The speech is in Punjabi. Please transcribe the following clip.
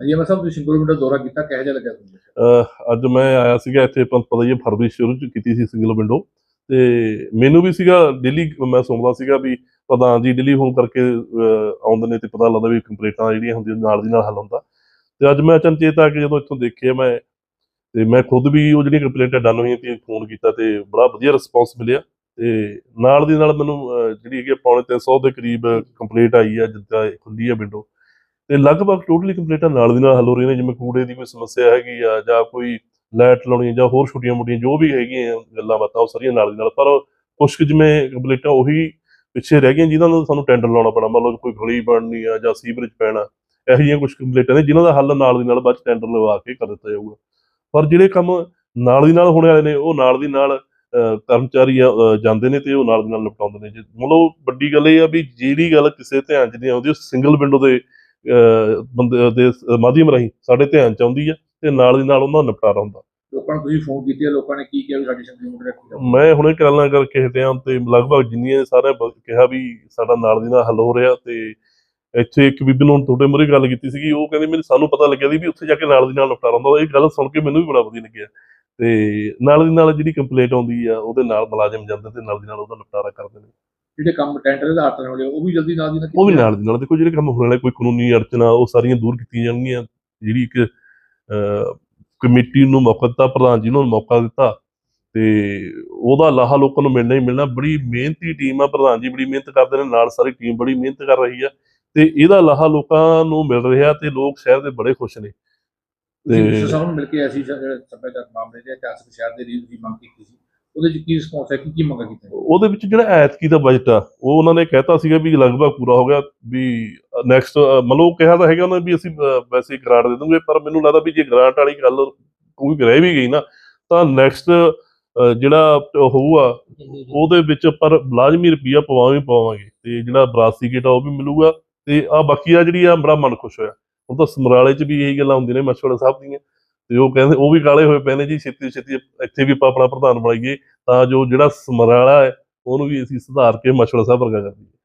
ਹਾਂਜੀ ਮੈਂ ਸਾਹਿਬ, ਤੁਸੀਂ ਸਿੰਗਲ ਦੌਰਾ ਕੀਤਾ, ਕਿਹੋ ਜਿਹਾ ਲੱਗਾ ਤੁਹਾਨੂੰ? ਅਹ ਅੱਜ ਮੈਂ ਆਇਆ ਸੀਗਾ ਇੱਥੇ ਤੁਹਾਨੂੰ ਪਤਾ ਹੀ ਹੈ, ਫਰਵਰੀ ਸ਼ੁਰੂ ਚ ਕੀਤੀ ਸੀ ਸਿੰਗਲ ਵਿੰਡੋ ਤੇ ਮੈਨੂੰ ਵੀ ਸੀਗਾ ਡੇਲੀ ਮੈਂ ਸੁਣਦਾ ਸੀਗਾ ਵੀ ਪ੍ਰਧਾਨ ਜੀ ਡੇਲੀ ਫੋਨ ਕਰਕੇ, ਅਹ ਆਉਂਦੇ ਨੇ ਤੇ ਪਤਾ ਲੱਗਦਾ ਵੀ ਕੰਪਲੇਂਟਾਂ ਜਿਹੜੀਆਂ ਹੁੰਦੀਆਂ ਨਾਲ ਦੀ ਨਾਲ ਹੱਲ ਹੁੰਦਾ। ਤੇ ਅੱਜ ਮੈਂ ਅਚਨਚੇਤ ਆ ਕੇ ਜਦੋਂ ਇੱਥੋਂ ਦੇਖਿਆ ਮੈਂ, ਤੇ ਮੈਂ ਖੁਦ ਵੀ ਉਹ ਜਿਹੜੀਆਂ ਕੰਪਲੇਂਟਾਂ ਡਨ ਹੋਈਆਂ ਤੇ ਫੋਨ ਕੀਤਾ ਤੇ ਬੜਾ ਵਧੀਆ ਰਿਸਪੌਂਸ ਮਿਲਿਆ। ਤੇ ਨਾਲ ਦੀ ਨਾਲ ਮੈਨੂੰ, ਅਹ ਜਿਹੜੀ ਹੈਗੀ ਆ, ਪੌਣੇ 300 ਦੇ ਕਰੀਬ ਕੰਪਲੇਂਟ ਆਈ ਆ, ਜਿੱਦਾਂ ਇਹ ਖੁੱਲੀ ਆ ਵਿੰਡੋ ਤੇ ਲਗਭਗ ਟੋਟਲੀ ਕੰਪਲੇਂਟਾਂ ਨਾਲ ਦੀ ਨਾਲ ਹੱਲ ਹੋ ਰਹੀਆਂ ਨੇ, ਜਿਵੇਂ ਕੂੜੇ ਦੀ ਕੋਈ ਸਮੱਸਿਆ ਹੈਗੀ ਆ, ਜਾਂ ਕੋਈ ਲਾਈਟ ਲਾਉਣੀ ਜਾਂ ਹੋਰ ਛੋਟੀਆਂ ਮੋਟੀਆਂ ਜੋ ਵੀ ਹੈਗੀਆਂ ਗੱਲਾਂ ਬਾਤਾਂ, ਉਹ ਸਾਰੀਆਂ ਨਾਲ ਦੀ ਨਾਲ, ਪਰ ਕੁਛ ਕੁ ਜਿਵੇਂ ਕੰਪਲੇਂਟਾਂ ਉਹੀ ਪਿੱਛੇ ਰਹਿ ਗਈਆਂ, ਜਿਨ੍ਹਾਂ ਨੂੰ ਸਾਨੂੰ ਟੈਂਡਰ ਲਾਉਣਾ ਪੈਣਾ ਮਤਲਬ ਕੋਈ ਗਲੀ ਬਣਨੀ ਆ, ਜਾਂ ਸੀਵਰੇਜ ਪੈਣਾ, ਇਹੋ ਜਿਹੀਆਂ ਕੁਝ ਕੰਪਲੇਂਟਾਂ ਨੇ, ਜਿਨ੍ਹਾਂ ਦਾ ਹੱਲ ਨਾਲ ਦੀ ਨਾਲ ਬਾਅਦ ਚ ਟੈਂਡਰ ਲਵਾ ਕੇ ਕਰ ਦਿੱਤਾ ਜਾਊਗਾ। ਪਰ ਜਿਹੜੇ ਕੰਮ ਨਾਲ ਦੀ ਨਾਲ ਹੋਣੇ ਵਾਲੇ ਨੇ, ਉਹ ਨਾਲ ਦੀ ਨਾਲ ਕਰਮਚਾਰੀ ਜਾਂਦੇ ਨੇ ਤੇ ਉਹ ਨਾਲ ਦੀ ਨਾਲ ਨਿਪਟਾਉਂਦੇ ਨੇ। ਜੇ ਮਤਲਬ ਵੱਡੀ ਗੱਲ ਇਹ ਆ ਵੀ ਜਿਹੜੀ ਗੱਲ ਕਿਸੇ ਧਿਆਨ 'ਚ ਨਹੀਂ ਆਉਂਦੀ, ਉਹ ਸਿੰਗਲ ਵਿੰਡੋ ਦੇ ਬੰਦੇ ਦੇ ਮਾਧਿਅਮ ਰਾਹੀਂ ਸਾਡੇ ਧਿਆਨ 'ਚ ਆਉਂਦੀ ਤੇ ਨਾਲ ਦੀ ਨਾਲ ਉਹਨਾਂ ਦਾ ਨਿਪਟਾਰਾ ਹੁੰਦਾ। ਲੋਕਾਂ ਨੂੰ ਤੁਸੀਂ ਫੋਨ ਕੀਤੇ ਲੋਕਾਂ ਨੇ ਕੀ ਕਿਹਾ ਵੀ ਸਾਡੀ ਸਿੰਗਲ ਵਿੰਡੋ ਰੱਖੀ ਮੈਂ ਹੁਣੇ ਗੱਲਾਂ ਕਰਕੇ ਹਟਿਆ ਤੇ ਲਗਭਗ ਜਿੰਨੀਆਂ ਸਾਰੇ ਕਿਹਾ ਵੀ ਸਾਡਾ ਨਾਲ ਦੀ ਨਾਲ ਹੱਲ ਹੋ ਰਿਹਾ ਤੇ ਇੱਥੇ ਇੱਕ ਬੀਬੀ ਨੂੰ ਤੁਹਾਡੇ ਮੂਹਰੇ ਗੱਲ ਕੀਤੀ ਸੀਗੀ ਉਹ ਕਹਿੰਦੀ ਮੈਨੂੰ ਸਾਨੂੰ ਪਤਾ ਲੱਗਿਆ ਸੀ ਵੀ ਉੱਥੇ ਜਾ ਕੇ ਨਾਲ ਦੀ ਨਾਲ ਨਿਪਟਾਰਾ ਹੁੰਦਾ। ਇਹ ਗੱਲ ਸੁਣ ਕੇ ਮੈਨੂੰ ਵੀ ਬੜਾ ਵਧੀਆ ਲੱਗਿਆ। ਤੇ ਨਾਲ ਦੀ ਨਾਲ ਜਿਹੜੀ ਕੰਪਲੇਂਟ ਆਉਂਦੀ ਆ ਉਹਦੇ ਨਾਲ ਮੁਲਾਜ਼ਮ ਜਾਂਦੇ ਤੇ ਨਾਲ ਦੀ ਨਾਲ ਉਹਦਾ ਨਿਪਟਾਰਾ ਕਰਦੇ ਨੇ। ਜਿਹੜੇ ਕੰਮ ਟੈਂਡਰ ਦੇ ਆਧਾਰ ਤੇ ਹੋਣੇ ਉਹ ਵੀ ਜਲਦੀ ਨਾਲ ਦੀ ਨਾਲ ਉਹ ਵੀ ਨਾਲ ਦੀ ਨਾਲ ਦੇਖੋ ਜਿਹੜੇ ਕੰਮ ਹੋਣ ਵਾਲੇ ਕੋਈ ਕਾਨੂੰਨੀ ਅੜਚਨਾ ਉਹ ਸਾਰੀਆਂ ਦੂਰ ਕੀਤੀਆਂ ਜਾਣਗੀਆਂ। ਜਿਹੜੀ ਇੱਕ ਕਮੇਟੀ ਨੂੰ ਮੌਕਾ ਦਿੱਤਾ ਪ੍ਰਧਾਨ ਜੀ ਨੂੰ ਮੌਕਾ ਦਿੱਤਾ ਤੇ ਉਹਦਾ ਲਾਹਾ ਲੋਕਾਂ ਨੂੰ ਮਿਲਣਾ ਹੀ ਮਿਲਣਾ। ਬੜੀ ਮਿਹਨਤੀ ਟੀਮ ਆ ਪ੍ਰਧਾਨ ਜੀ ਬੜੀ ਮਿਹਨਤ ਕਰਦੇ ਨੇ ਨਾਲ ਸਾਰੀ ਟੀਮ ਬੜੀ ਮਿਹਨਤ ਕਰ ਰਹੀ ਆ। ਤੇ ਇਹਦਾ ਲਾਹਾ ਲੋਕਾਂ ਨੂੰ ਮਿਲ ਰਿਹਾ ਤੇ ਲੋਕ ਸ਼ਹਿਰ ਦੇ ਬੜੇ ਖੁਸ਼ ਨੇ। ਤੇ- ਨੂੰ ਮਿਲ ਕੇ ਐਸੀ ਜਿਹੜੇ ਸੱਭਿਆਚਾਰਕ ਮਾਮਲੇ ਦੇ ਇਤਿਹਾਸਕ ਸ਼ਹਿਰ ਦੇ ਰੀਲ ਦੀ ਮੰਗ ਕੀਤੀ ਸੀ? ਉਹਦੇ ਚ ਕੀ ਰਿਸਪੌਂਸ ਹੈ, ਕੀ ਕੀ ਮੰਗਾਂ ਕੀਤੀਆਂ? ਉਹਦੇ ਵਿੱਚ ਜਿਹੜਾ ਐਤਕੀ ਦਾ ਬਜਟ ਆ, ਉਹ ਉਹਨਾਂ ਨੇ ਕਹਿਤਾ ਸੀਗਾ ਵੀ ਲਗਭਗ ਪੂਰਾ ਹੋ ਗਿਆ, ਵੀ ਨੈਕਸਟ ਮਤਲਬ ਕਿਹਾ ਤਾਂ ਹੈਗਾ ਉਹਨਾਂ ਵੀ ਅਸੀਂ ਵੈਸੇ ਗ੍ਰਾਂਟ ਦੇ ਦੂੰਗੇ, ਪਰ ਮੈਨੂੰ ਲੱਗਦਾ ਵੀ ਜੇ ਗ੍ਰਾਂਟ ਵਾਲੀ ਗੱਲ ਕੋਈ ਰਹਿ ਵੀ ਗਈ ਨਾ, ਤਾਂ ਨੈਕਸਟ ਜਿਹੜਾ ਹੋਊਗਾ, ਉਹਦੇ ਵਿੱਚ ਪਰ ਲਾਜ਼ਮੀ ਰੁਪਈਆ ਪਵਾਵੇਂ ਪਵਾਵਾਂਗੇ, ਤੇ ਜਿਹੜਾ ਬਰਾਸੀ ਗੇਟ ਆ ਉਹ ਵੀ ਮਿਲੂਗਾ, ਤੇ ਆ ਬਾਕੀ ਆ ਜਿਹੜੀ ਆ ਬੜਾ ਮਨ ਖੁਸ਼ ਹੋਇਆ। ਹੁਣ ਤਾਂ ਸਮਰਾਲੇ 'ਚ ਵੀ ਇਹੀ ਗੱਲਾਂ ਹੁੰਦੀਆਂ ਨੇ ਮਛਵਾੜਾ ਸਾਹਿਬ ਦੀਆਂ। ਤੇ ਉਹ ਕਹਿੰਦੇ, ਉਹ ਵੀ ਕਾਲੇ ਹੋਏ ਪਏ ਨੇ ਜੀ, ਛੇਤੀ ਛੇਤੀ ਇੱਥੇ ਵੀ ਆਪਾਂ ਆਪਣਾ ਪ੍ਰਧਾਨ ਬਣਾਈਏ ਤਾਂ ਜੋ ਜਿਹੜਾ ਸਮਰਾਲਾ ਹੈ, ਉਹਨੂੰ ਵੀ ਅਸੀਂ ਸੁਧਾਰ ਕੇ ਮਛਵਾੜਾ ਸਾਹਿਬ ਵਰਗਾ ਕਰ ਦਈਏ।